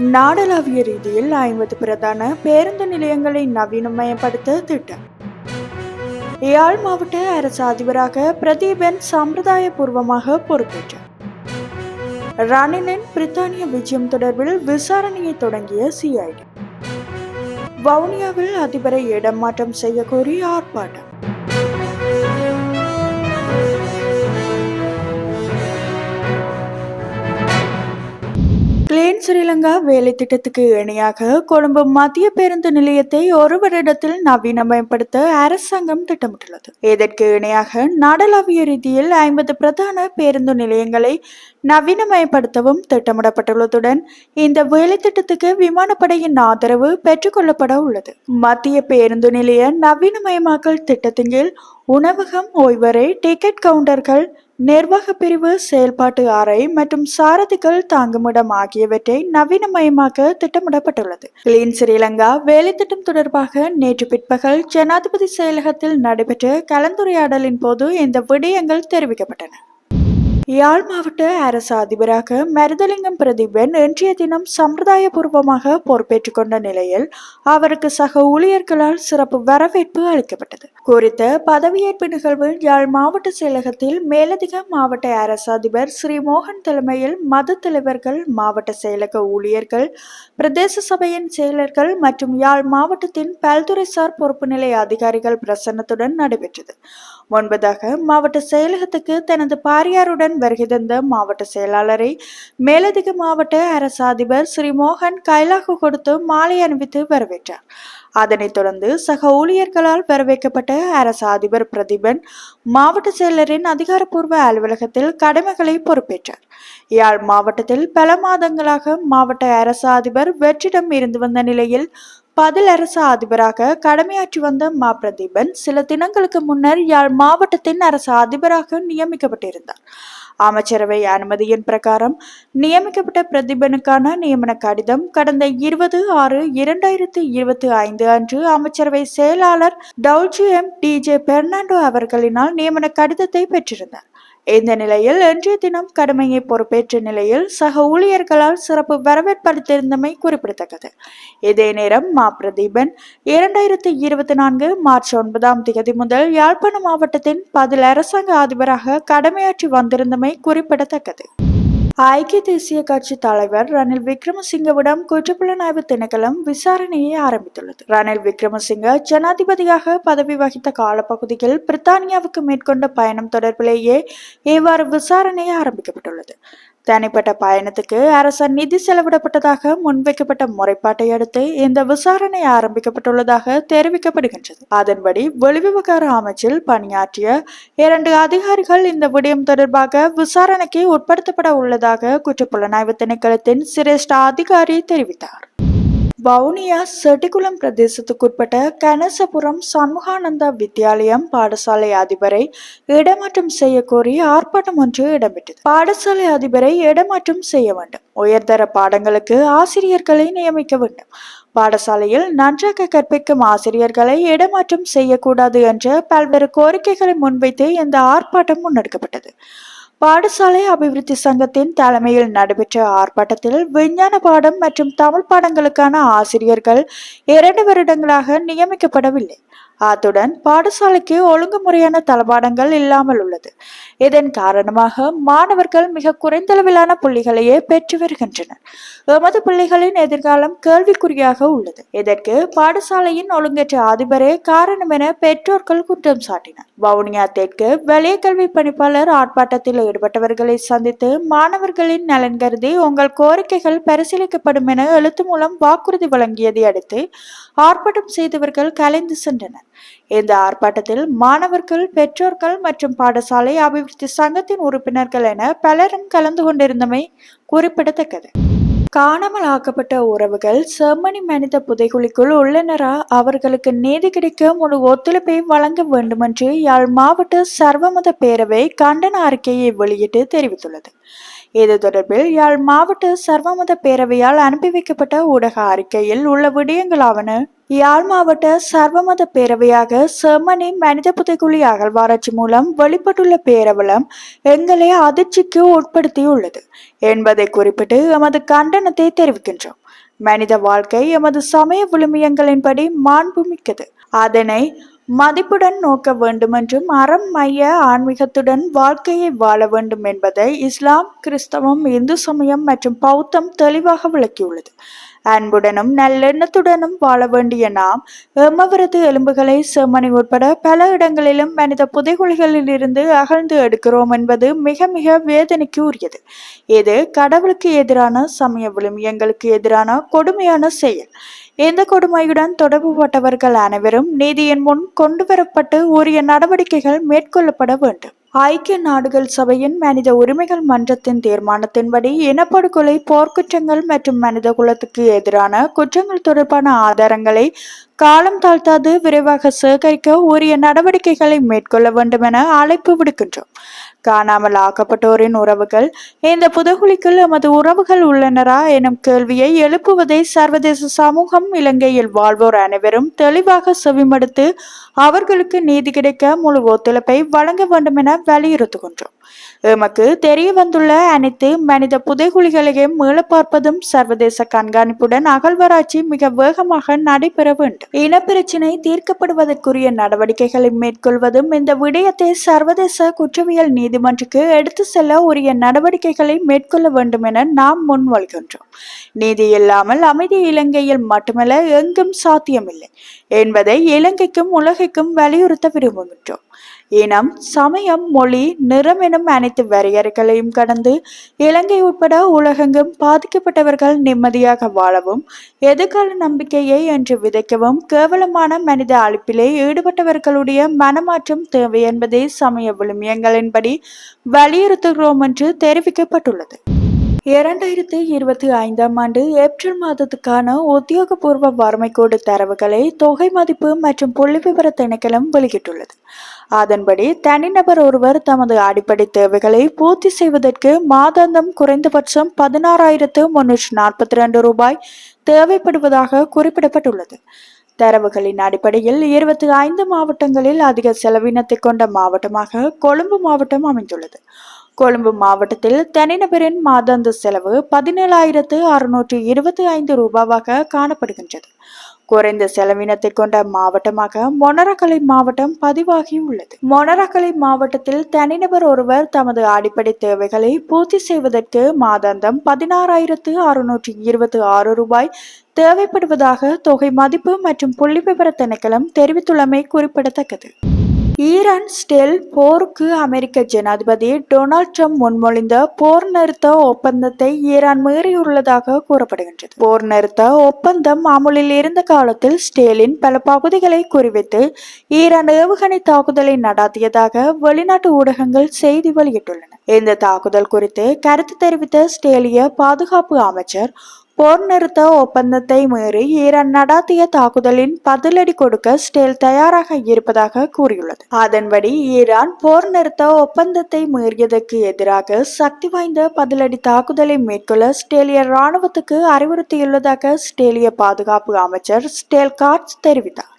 நாடளாவிய ரீதியில் ஐம்பது பிரதான பேருந்து நிலையங்களை நவீனமயப்படுத்த திட்டம். யாழ் மாவட்ட அரசு அதிபராக பிரதீபன் சம்பிரதாயபூர்வமாக பொறுப்பேற்றார். ரணிலின் பிரித்தானிய விஜயம் தொடர்பில் விசாரணையை தொடங்கிய சிஐடி. வவுனியாவில் அதிபரை இடம் மாற்றம் செய்ய ஆர்ப்பாட்டம். கிளீன் ஸ்ரீலங்கா வேலை திட்டத்துக்கு இணையாக கொழும்பு மத்திய பேருந்து நிலையத்தை ஒரு வருடத்தில் நவீனமயப்படுத்த அரசாங்கம் திட்டமிட்டுள்ளது. இதற்கு இணையாக நாடளாவிய ரீதியில் ஐம்பது பிரதான பேருந்து நிலையங்களை நவீனமயப்படுத்தவும் திட்டமிடப்பட்டுள்ளதுடன் இந்த வேலை திட்டத்துக்கு விமானப்படையின் ஆதரவு பெற்றுக்கொள்ளப்பட உள்ளது. மத்திய பேருந்து நிலைய நவீனமயமாக்கல் திட்டத்தின் கீழ் உணவகம் ஓய்வறை டிக்கெட் கவுண்டர்கள் நிர்வாக பிரிவு செயல்பாட்டு அறை மற்றும் சாரதிகள் தாங்குமிடம் ஆகியவற்றை நவீனமயமாக்க திட்டமிடப்பட்டுள்ளது. கிளீன் ஸ்ரீலங்கா வேலை திட்டம் தொடர்பாக நேற்று பிற்பகல் ஜனாதிபதி செயலகத்தில் நடைபெற்ற கலந்துரையாடலின் போது இந்த விடயங்கள் தெரிவிக்கப்பட்டன. யாழ் மாவட்ட அரசு அதிபராக மருதலிங்கம் பிரதீபன் இன்றைய தினம் சம்பிரதாயபூர்வமாக பொறுப்பேற்றுக் கொண்ட நிலையில் அவருக்கு சக ஊழியர்களால் சிறப்பு வரவேற்பு அளிக்கப்பட்டது. குறித்த பதவியேற்பு நிகழ்வு யாழ் மாவட்ட செயலகத்தில் மேலதிக மாவட்ட அரசு அதிபர் ஸ்ரீ மோகன் தலைமையில் மத தலைவர்கள் மாவட்ட செயலக ஊழியர்கள் பிரதேச சபையின் செயலர்கள் மற்றும் யாழ் மாவட்டத்தின் பல்துறைசார் பொறுப்பு நிலை அதிகாரிகள் பிரசன்னத்துடன் நடைபெற்றது. ஒன்பதாக மாவட்ட செயலகத்துக்கு தனது பாரியாருடன் வருகை தந்த மாவட்ட செயலாளரை. மேலதிக மாவட்ட அரசு அதிபர் ஸ்ரீ மோகன் கைலாகு கொடுத்து மாலை அணிவித்து வரவேற்றார். அதனைத் தொடர்ந்து சக ஊழியர்களால் வரவேற்கப்பட்ட அரசு அதிபர் பிரதீபன் மாவட்ட செயலரின் அதிகாரப்பூர்வ அலுவலகத்தில் கடமைகளை பொறுப்பேற்றார். யாழ் மாவட்டத்தில் பல மாதங்களாக மாவட்ட அரசு அதிபர் வெற்றிடம் இருந்து வந்த நிலையில் பதில் அரசு அதிபராக கடமையாற்றி வந்த மா பிரதீபன் சில தினங்களுக்கு முன்னர் யாழ் மாவட்டத்தின் அரசு அதிபராக நியமிக்கப்பட்டிருந்தார். அமைச்சரவை அனுமதியின் பிரகாரம் நியமிக்கப்பட்ட பிரதிபனுக்கான நியமன கடிதம் கடந்த இருபது ஆறு இரண்டாயிரத்தி இருபத்தி ஐந்து அன்று அமைச்சரவை செயலாளர் டவுல்ஜி எம் டி ஜே பெர்னாண்டோ அவர்களினால் நியமன கடிதத்தை பெற்றிருந்தார். இந்த நிலையில் இன்றைய தினம் கடமையை பொறுப்பேற்ற நிலையில் சக ஊழியர்களால் சிறப்பு வரவேற்படுத்தியிருந்தமை குறிப்பிடத்தக்கது. இதே நேரம் மா பிரதீபன் இரண்டாயிரத்தி இருபத்தி நான்கு மார்ச் ஒன்பதாம் தேதி முதல் யாழ்ப்பாண மாவட்டத்தின் பதில் அரசாங்க அதிபராக கடமையாற்றி வந்திருந்தமை குறிப்பிடத்தக்கது. ஐக்கிய தேசிய கட்சி தலைவர் ரணில் விக்ரமசிங்கவிடம் குற்றப்புலனாய்வு திணைக்களம் விசாரணையை ஆரம்பித்துள்ளது. ரணில் விக்ரமசிங்க ஜனாதிபதியாக பதவி வகித்த காலப்பகுதியில் பிரித்தானியாவுக்கு மேற்கொண்ட பயணம் தொடர்பிலேயே இவ்வாறு விசாரணை ஆரம்பிக்கப்பட்டுள்ளது. தனிப்பட்ட பயணத்துக்கு அரசால் நிதி செலவிடப்பட்டதாக முன்வைக்கப்பட்ட முறைப்பாட்டை அடுத்து இந்த விசாரணை ஆரம்பிக்கப்பட்டுள்ளதாக தெரிவிக்கப்படுகின்றது. அதன்படி வெளிவிவகார அமைச்சில் பணியாற்றிய இரண்டு அதிகாரிகள் இந்த விடயம் தொடர்பாக விசாரணைக்கு உட்படுத்தப்பட உள்ளதாக குற்றப்புலனாய்வு திணைக்களத்தின் சிரேஷ்ட அதிகாரி தெரிவித்தார். வவுனியா செட்டிக்குளம் பிரதேசத்துக்குட்பட்ட கணசபுரம் சண்முகானந்தா வித்யாலயம் பாடசாலை அதிபரை இடமாற்றம் செய்ய கோரி ஆர்ப்பாட்டம் ஒன்று இடம்பெற்றது. பாடசாலை அதிபரை இடமாற்றம் செய்ய வேண்டும். உயர்தர பாடங்களுக்கு ஆசிரியர்களை நியமிக்க வேண்டும். பாடசாலையில் நன்றாக கற்பிக்கும் ஆசிரியர்களை இடமாற்றம் செய்யக்கூடாது என்ற பல்வேறு கோரிக்கைகளை முன்வைத்து இந்த ஆர்ப்பாட்டம் முன்னெடுக்கப்பட்டது. பாடசாலை அபிவிருத்தி சங்கத்தின் தலைமையில் நடைபெற்ற ஆர்ப்பாட்டத்தில் விஞ்ஞான பாடம் மற்றும் தமிழ் பாடங்களுக்கான ஆசிரியர்கள் இரண்டு வருடங்களாக நியமிக்கப்படவில்லை. அத்துடன் பாடசாலைக்கு ஒழுங்குமுறையான தளபாடங்கள் இல்லாமல் உள்ளது. இதன் காரணமாக மாணவர்கள் மிக குறைந்தளவிலான புள்ளிகளையே பெற்று வருகின்றனர். எமது பிள்ளைகளின் எதிர்காலம் கேள்விக்குறியாக உள்ளது. இதற்கு பாடசாலையின் ஒழுங்கற்ற அதிபரே காரணம் என பெற்றோர்கள் குற்றம் சாட்டினர். வவுனியா தெற்கு வெளிய கல்வி பணிப்பாளர் ஆர்ப்பாட்டத்தில் ஈடுபட்டவர்களை சந்தித்து மாணவர்களின் நலன் கருதி உங்கள் கோரிக்கைகள் பரிசீலிக்கப்படும் என எழுத்து மூலம் வாக்குறுதி வழங்கியதை அடுத்து ஆர்ப்பாட்டம் செய்தவர்கள் கலைந்து சென்றனர். இந்த ஆர்ப்பாட்டத்தில் மாணவர்கள் பெற்றோர்கள் மற்றும் பாடசாலை அபிவிருத்தி சங்கத்தின் உறுப்பினர்கள் என பலரும் கலந்து கொண்டிருந்தமை குறிப்பிடத்தக்கது. காணாமல் ஆக்கப்பட்ட உறவுகள் செம்மணி மனித புதைகுழிக்குள் உள்ளனரா? அவர்களுக்கு நீதி கிடைக்க முழு ஒத்துழைப்பை வழங்க வேண்டுமென்று யாழ் மாவட்ட சர்வமத பேரவை கண்டன அறிக்கையை வெளியிட்டு தெரிவித்துள்ளது. இது தொடர்பில் யாழ் மாவட்ட சர்வமத பேரவையால் அனுப்பி வைக்கப்பட்ட ஊடக அறிக்கையில் உள்ள விடயங்களாவன யாழ் மாவட்ட சர்வமத பேரவையாக செம்மணி மனித புதைக்குழி அகழ்வாராய்ச்சி மூலம் வெளிப்பட்டுள்ள பேரவலம் எங்களை அதிர்ச்சிக்கு உட்படுத்தியுள்ளது என்பதை குறிப்பிட்டு எமது கண்டனத்தை தெரிவிக்கின்றோம். மனித வாழ்க்கை எமது சமய விழுமியங்களின்படி மாண்புமிக்கது. அதனை மதிப்புடன் நோக்க வேண்டுமென்றும் அறம் மைய ஆன்மீகத்துடன் வாழ்க்கையை வாழ வேண்டும் என்பதை இஸ்லாம் கிறிஸ்தவம் இந்து சமயம் மற்றும் பௌத்தம் தெளிவாக விளக்கியுள்ளது. அன்புடனும் நல்லெண்ணத்துடனும் வாழ வேண்டிய நாம் எம்மவரது எலும்புகளை செம்மணி உட்பட பல இடங்களிலும் மனித புதைகுழிகளில் இருந்து அகழ்ந்து எடுக்கிறோம் என்பது மிக மிக வேதனைக்கு உரியது. இது கடவுளுக்கு எதிரான சமய விழுமியங்களுக்கு எதிரான கொடுமையான செயல். இந்த கொடுமையுடன் தொடர்புபட்டவர்கள் அனைவரும் நீதியின் முன் கொண்டு வரப்பட்டு உரிய நடவடிக்கைகள் மேற்கொள்ளப்பட வேண்டும். ஐக்கிய நாடுகள் சபையின் மனித உரிமைகள் மன்றத்தின் தீர்மானத்தின்படி இனப்படுகொலை போர்க்குற்றங்கள் மற்றும் மனித குலத்துக்கு எதிரான குற்றங்கள் தொடர்பான ஆதாரங்களை காலம் தாழ்த்தாது விரைவாக சேகரிக்க உரிய நடவடிக்கைகளை மேற்கொள்ள வேண்டும் என அழைப்பு விடுக்கின்றோம். காணாமல் ஆக்கப்பட்டோரின் உறவுகள். இந்த புதகுலிக்குள் எமது உறவுகள் உள்ளனரா எனும் கேள்வியை எழுப்புவதை சர்வதேச சமூகம் இலங்கையில் வாழ்வோர் அனைவரும் தெளிவாக செவிமடுத்து அவர்களுக்கு நீதி கிடைக்க முழு ஒத்துழைப்பை வழங்க வேண்டும் என வலியுறுத்துகின்றோம். எமக்கு தெரிய வந்துள்ள அனைத்து மனித புதைகுழிகளையும் மீள பார்ப்பதும் சர்வதேச கண்காணிப்புடன் அகழ்வராய்ச்சி மிக வேகமாக நடைபெற வேண்டும். இனப்பிரச்சினை தீர்க்கப்படுவதற்குரிய நடவடிக்கைகளை மேற்கொள்வதும் இந்த விடயத்தை சர்வதேச குற்றவியல் நீதிமன்றக்கு எடுத்து செல்ல உரிய நடவடிக்கைகளை மேற்கொள்ள வேண்டும் என நாம் முன்வழிகின்றோம் நீதி இல்லாமல் அமைதி இலங்கையில் மட்டுமல்ல எங்கும் சாத்தியமில்லை என்பதை இலங்கைக்கும் உலகைக்கும் வலியுறுத்த விரும்புகின்றோம். இனம் சமயம் மொழி நிறம் எனும் அனைத்து வரையறைகளையும் கடந்து இலங்கை உட்பட உலகெங்கும் பாதிக்கப்பட்டவர்கள் நிம்மதியாக வாழவும் எதிர்கால நம்பிக்கையை என்று விதைக்கவும் கேவலமான மனித அழிப்பிலே ஈடுபட்டவர்களுடைய மனமாற்றம் தேவை என்பதே சமய விழுமியங்களின்படி வலியுறுத்துகிறோம் என்று தெரிவிக்கப்பட்டுள்ளது. இரண்டாயிரத்தி இருபத்தி ஐந்தாம் ஆண்டு ஏப்ரல் மாதத்துக்கான உத்தியோகபூர்வ வறுமைக்கோடு தரவுகளை தொகை மதிப்பு மற்றும் புள்ளி விவர திணைக்களம் வெளியிட்டுள்ளது. அதன்படி தனிநபர் ஒருவர் தமது அடிப்படை தேவைகளை பூர்த்தி செய்வதற்கு மாதாந்தம் குறைந்தபட்சம் பதினாறாயிரத்து முன்னூற்று நாற்பத்தி ரெண்டு ரூபாய் தேவைப்படுவதாக குறிப்பிடப்பட்டுள்ளது. தரவுகளின் அடிப்படையில் இருபத்தி ஐந்து மாவட்டங்களில் அதிக செலவினத்தை கொண்ட மாவட்டமாக கொழும்பு மாவட்டம் அமைந்துள்ளது. கொழும்பு மாவட்டத்தில் தனிநபரின் மாதாந்த செலவு பதினேழாயிரத்து அறுநூற்றி இருபத்தி ஐந்து ரூபாவாக காணப்படுகின்றது. குறைந்த செலவினத்தை கொண்ட மாவட்டமாக மொனரக்கலை மாவட்டம் பதிவாகியுள்ளது மொனரக்கலை மாவட்டத்தில் தனிநபர் ஒருவர் தமது அடிப்படை தேவைகளை பூர்த்தி செய்வதற்கு மாதாந்தம் பதினாறாயிரத்து அறுநூற்றி இருபத்தி ஆறு ரூபாய் தேவைப்படுவதாக தொகை மதிப்பு மற்றும் புள்ளிவிவர திணைக்களம் தெரிவித்துள்ளமை குறிப்பிடத்தக்கது. ஈரான் ஸ்டெல் போருக்கு அமெரிக்க ஜனாதிபதி டொனால்ட் ட்ரம்ப் முன்மொழிந்த போர் நிறுத்த ஒப்பந்தத்தை ஈரான் மீறியுள்ளதாக கூறப்படுகின்றது. போர் நிறுத்த ஒப்பந்தம் அமுலில் இருந்த காலத்தில் ஸ்டேலின் பல பகுதிகளை குறிவைத்து ஈரான் ஏவுகணை தாக்குதலை நடாத்தியதாக வெளிநாட்டு ஊடகங்கள் செய்தி வெளியிட்டுள்ளன. இந்த தாக்குதல் குறித்து கருத்து தெரிவித்த ஸ்டேலிய பாதுகாப்பு அமைச்சர் போர் நிறுத்த ஒப்பந்தத்தை மீறி ஈரான் நடாத்திய தாக்குதலின் பதிலடி கொடுக்க ஸ்டேல் தயாராக இருப்பதாக கூறியுள்ளது. அதன்படி ஈரான் போர் நிறுத்த ஒப்பந்தத்தை மீறியதற்கு எதிராக சக்தி வாய்ந்த பதிலடி தாக்குதலை மேற்கொள்ள ஸ்டேலிய ராணுவத்துக்கு அறிவுறுத்தியுள்ளதாக ஸ்டேலிய பாதுகாப்பு அமைச்சர் ஸ்டேல் காட்ஸ் தெரிவித்தார்.